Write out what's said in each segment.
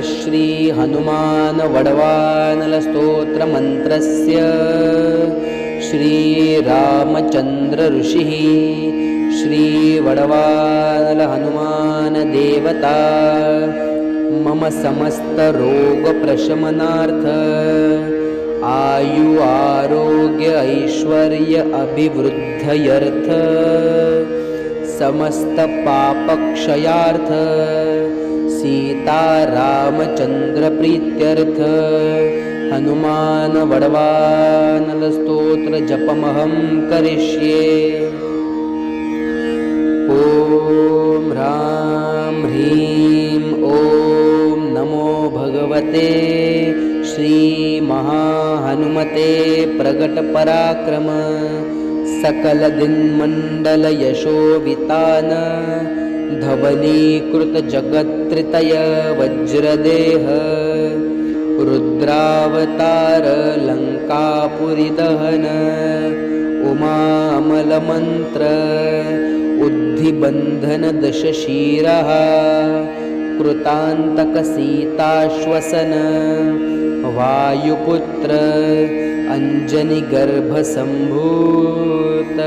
श्रीहनुमानवडवानलस्तोत्रमन्त्रस्य श्रीरामचन्द्रऋषिः श्रीवडवानलहनुमानदेवता मम समस्तरोगप्रशमनार्थ आयु आरोग्य ऐश्वर्य अभिवृद्धयर्थ समस्तपापक्षयार्थ सीतारामचन्द्रप्रीत्यर्थ। हनुमानवडवानलस्तोत्रजपमहं करिष्ये। ॐ ह्रां ह्रीं ॐ नमो भगवते श्रीमहाहनुमते प्रगटपराक्रम। सकलदिन्मण्डलयशोवितान धवलीकृतजगत्त्रितय वज्रदेह रुद्रावतारलङ्कापुरिदहन उमामलमन्त्र उद्धिबन्धनदशशिरः कृतान्तकसीताश्वसन वायुपुत्र अञ्जनिगर्भसम्भूत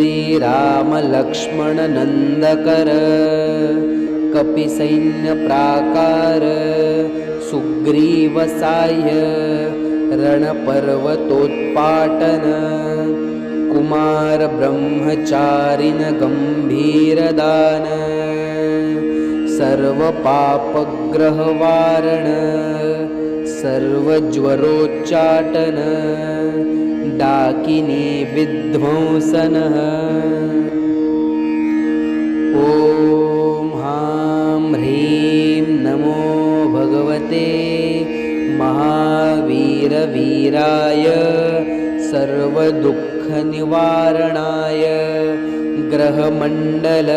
श्रीरामलक्ष्मणनन्दकर कपिसैन्यप्राकार सुग्रीवसाह्य रणपर्वतोत्पाटन कुमारब्रह्मचारिण गम्भीरदान सर्वपापग्रहवारण सर्वज्वरोच्चाटन डाकिनी विध्वंसनः। ॐ हां ह्रीं नमो भगवते महावीरवीराय सर्वदुःखनिवारणाय ग्रहमण्डल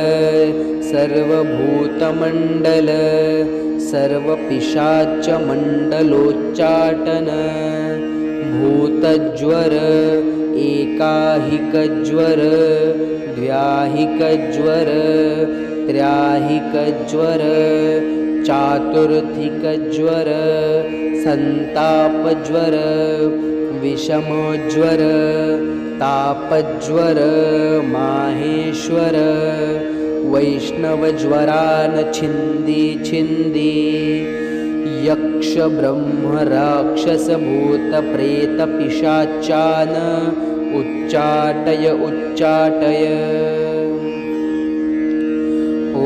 सर्वभूतमण्डल सर्वपिशाचमण्डलोच्चाटन भूतज्वर एकाहिकज्वर द्व्याहिकज्वर त्र्याहिकज्वर चातुर्थिकज्वर सन्तापज्वर विषमज्वर तापज्वर माहेश्वर वैष्णवज्वरान् छिन्दी छिन्दी यक्षब्रह्मराक्षसभूतप्रेतपिशाचान् उच्चाटय उच्चाटय। ॐ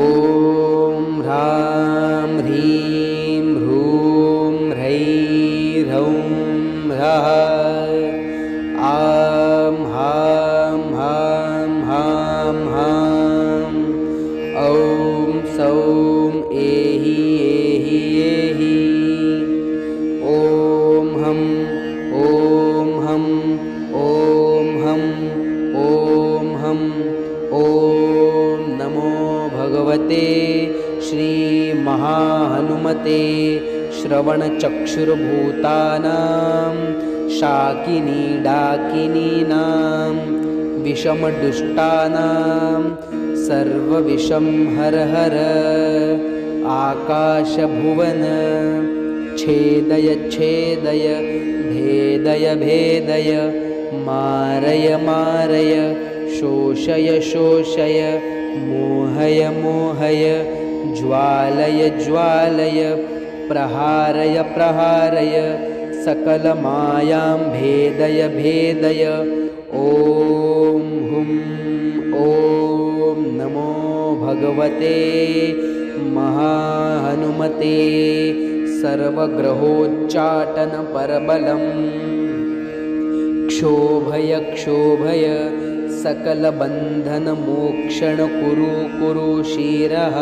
ह्रां ह्रीं ह्रूं ह्रैरौं ह्रः। आं हां हां हां हां। ॐ सौं एहि भगवते श्रीमहाहनुमते श्रवणचक्षुर्भूतानां शाकिनी डाकिनीनां विषमदुष्टानां सर्वविषं हर हर आकाशभुवन छेदय छेदय भेदय भेदय मारय मारय शोषय शोषय मोहय मोहय ज्वालय ज्वालय प्रहारय प्रहारय सकलमायां भेदय भेदय। ॐ हुं ॐ नमो भगवते महाहनुमते सर्वग्रहोच्चाटनपरबलम् क्षोभय क्षोभय सकलबन्धनमोक्षण कुरु कुरु शिरः।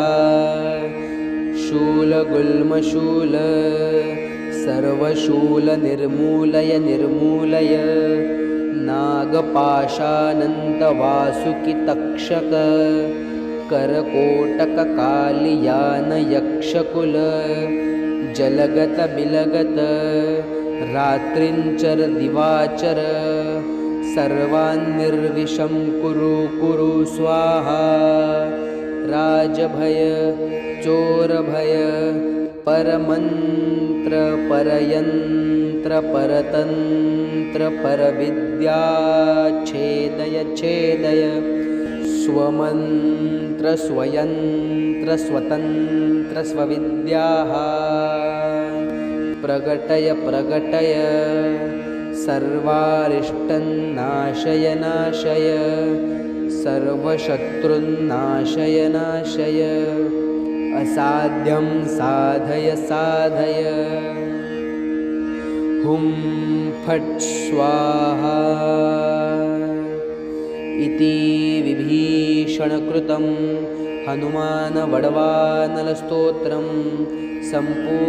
शूलगुल्मशूल सर्वशूलनिर्मूलय निर्मूलय नागपाशानन्तवासुकितक्षक करकोटककालियानयक्षकुल जलगतबिलगत रात्रिञ्चर दिवाचर सर्वान्निर्विषं कुरु कुरु स्वाहा। राजभय चोरभय परमन्त्रपरयन्त्रपरतन्त्रपरविद्याच्छेदय छेदय स्वमन्त्रस्वयन्त्रस्वतन्त्रस्वविद्याः प्रकटय प्रकटय सर्वारिष्टन्नाशय नाशय सर्वशत्रुन्नाशय नाशय। असाध्यं साधय साधय। हुं फट् स्वाहा। इति विभीषणकृतं हनुमानवडवानलस्तोत्रं सम्पूर्णम्